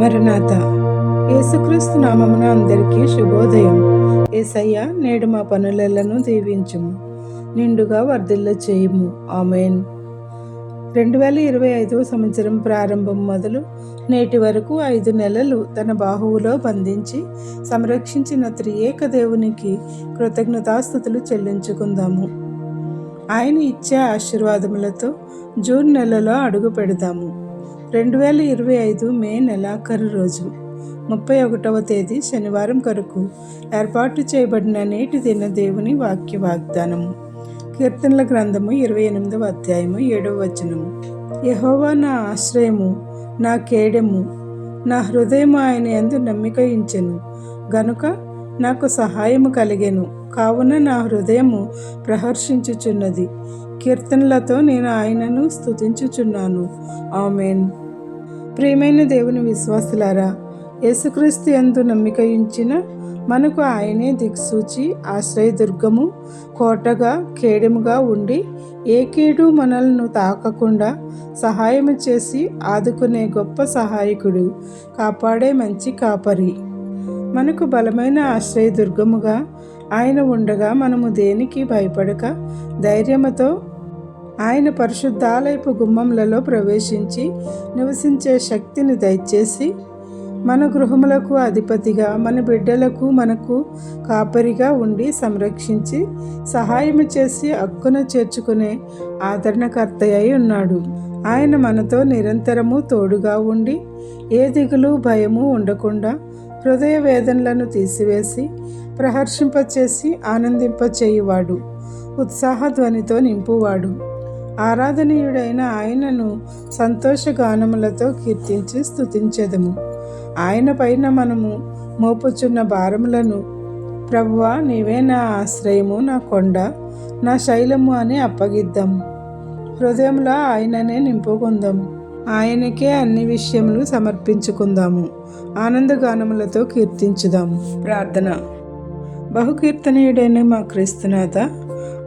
మరణాత. యేసుక్రీస్తు నామమున అందరికీ శుభోదయం. ఏసయ్య నేడు మా పనులను దీవించుము నిండుగా వర్ధిల్ల చేయుము. ఆమెన్. రెండు వేల ఇరవై ఐదవ సంవత్సరం ప్రారంభం మొదలు నేటి వరకు ఐదు నెలలు తన బాహువులో బంధించి సంరక్షించిన త్రియేక దేవునికి కృతజ్ఞతాస్థుతులు చెల్లించుకుందాము. ఆయన ఇచ్చే ఆశీర్వాదములతో జూన్ నెలలో అడుగు పెడదాము రెండు వేల ఇరవై ఐదు మే నెలాఖరు రోజు ముప్పై ఒకటవ తేదీ శనివారం కొరకు ఏర్పాటు చేయబడిన నేటి దిన దేవుని వాక్య వాగ్దానము. కీర్తనల గ్రంథము ఇరవై ఎనిమిదవ అధ్యాయము ఏడవ వచనము. యహోవా నా ఆశ్రయము నా కేడెము నా హృదయము ఆయన ఎందు నమ్మిక ఇంచెను. గనుక నాకు సహాయము కలిగెను. కావున నా హృదయము ప్రహర్షించుచున్నది. కీర్తనలతో నేను ఆయనను స్తుతించుచున్నాను. ఆమెన్. ప్రియమైన దేవుని విశ్వాసులారా యేసుక్రీస్తు ఎందు నమ్మిక ఉంచిన మనకు ఆయనే దిక్సూచి ఆశ్రయదుర్గము కోటగా కేడెముగా ఉండి ఏ కీడు మనల్ని తాకకుండా సహాయము చేసి ఆదుకునే గొప్ప సహాయకుడు కాపాడే మంచి కాపరి. మనకు బలమైన ఆశ్రయదుర్గముగా ఆయన ఉండగా మనము దేనికి భయపడక ధైర్యముతో ఆయన పరిశుద్ధాలయపు గుమ్మములలో ప్రవేశించి నివసించే శక్తిని దయచేసి మన గృహములకు అధిపతిగా మన బిడ్డలకు మనకు కాపరిగా ఉండి సంరక్షించి సహాయము చేసి హక్కును చేర్చుకునే ఆదరణకర్త అయి ఉన్నాడు. ఆయన మనతో నిరంతరము తోడుగా ఉండి ఏ దిగులు భయము ఉండకుండా హృదయ వేదనలను తీసివేసి ప్రహర్షింపచేసి ఆనందింపచేయువాడు. ఉత్సాహ ధ్వనితో నింపువాడు. ఆరాధనీయుడైన ఆయనను సంతోషగానములతో కీర్తించి స్థుతించెదము ఆయన పైన మనము మోపుచున్న భారములను ప్రభువా నీవే నా ఆశ్రయము నా కొండ నా శైలము అని అప్పగిద్దాం. హృదయంలో ఆయననే నింపుకుందాము ఆయనకే అన్ని విషయములు సమర్పించుకుందాము. ఆనందగానములతో కీర్తించుదాము. ప్రార్థన. బహుకీర్తనీయుడైన మా క్రీస్తునాథ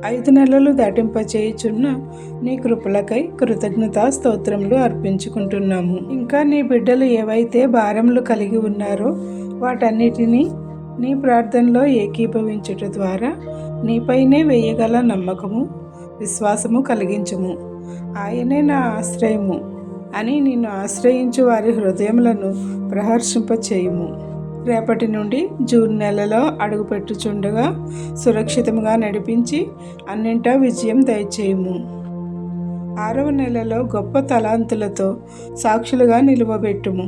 ఐదు నెలలు దాటింపచేయుచున్న నీ కృపలకై కృతజ్ఞతా స్తోత్రములు అర్పించుకుంటున్నాము. ఇంకా నీ బిడ్డలు ఏవైతే భారములు కలిగి ఉన్నారో వాటన్నిటినీ నీ ప్రార్థనలో ఏకీభవించుట ద్వారా నీపైనే వేయగల నమ్మకము విశ్వాసము కలిగించుము. ఆయనే నా ఆశ్రయము అని నిన్ను ఆశ్రయించు వారి హృదయములను ప్రహర్షింపచేయుము. రేపటి నుండి జూన్ నెలలో అడుగుపెట్టుచుండగా సురక్షితంగా నడిపించి అన్నింటా విజయం దయచేయము. ఆరవ నెలలో గొప్ప తలాంతులతో సాక్షులుగా నిలువబెట్టుము.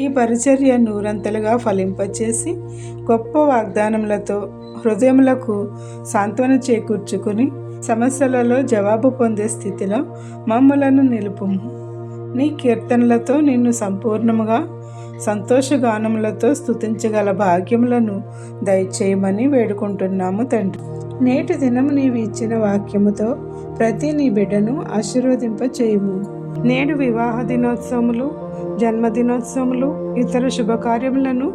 ఈ పరిచర్య నూరంతలుగా ఫలింపచేసి గొప్ప వాగ్దానములతో హృదయములకు సాంత్వన చేకూర్చుకుని సమస్యలలో జవాబు పొందే స్థితిలో మమ్మలను నిలుపుము. నీ కీర్తనలతో నిన్ను సంపూర్ణముగా సంతోషగానములతో స్థుతించగల భాగ్యములను దయచేయమని వేడుకుంటున్నాము తండ్రి. నేటి దినం నీవు ఇచ్చిన వాక్యముతో ప్రతి నీ బిడ్డను ఆశీర్వదింప చేయము నేడు వివాహ దినోత్సవములు జన్మదినోత్సవములు ఇతర శుభకార్యములను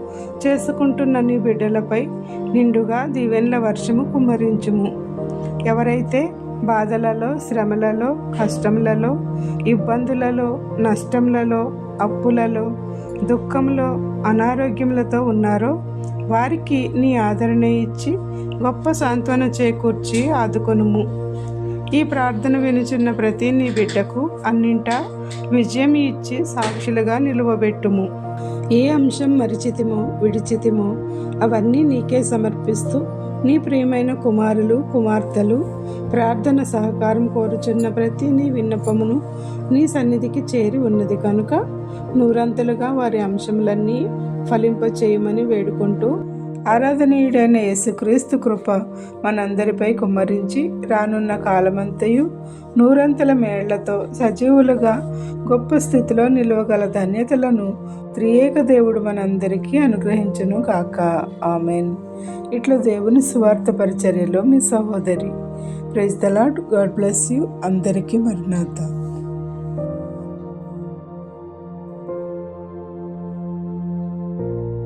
చేసుకుంటున్న నీ బిడ్డలపై నిండుగా దీవెన్ల వర్షము కుమ్మరించుము. ఎవరైతే బాధలలో శ్రమలలో కష్టములలో ఇబ్బందులలో నష్టములలో అప్పులలో దుఃఖంలో అనారోగ్యములతో ఉన్నారో వారికి నీ ఆదరణ ఇచ్చి గొప్ప సాంత్వన చేకూర్చి ఆదుకొనుము. ఈ ప్రార్థన వినుచున్న ప్రతి నీ బిడ్డకు అన్నింటా విజయం ఇచ్చి సాక్షులుగా నిలువబెట్టుము. ఏ అంశం మరిచితిమో విడిచితిమో అవన్నీ నీకే సమర్పిస్తూ నీ ప్రియమైన కుమారులు కుమార్తెలు ప్రార్థన సహకారం కోరుచున్న ప్రతి నీ విన్నపమును నీ సన్నిధికి చేరి ఉన్నది కనుక నూరంతలుగా వారి అంశములన్నీ ఫలింపచేయమని వేడుకుంటూ ఆరాధనీయుడైన యేసుక్రీస్తు కృప మనందరిపై కుమ్మరించి రానున్న కాలమంతయు నూరంతల మేళ్ళతో సజీవులుగా గొప్ప స్థితిలో నిలవగల ధన్యతలను త్రియేక దేవుడు మనందరికీ అనుగ్రహించును కాక ఆమెన్. ఇట్లా దేవుని సువార్త పరిచర్యలో మీ సహోదరి. Praise the Lord God bless you. అందరికీ మరణాత.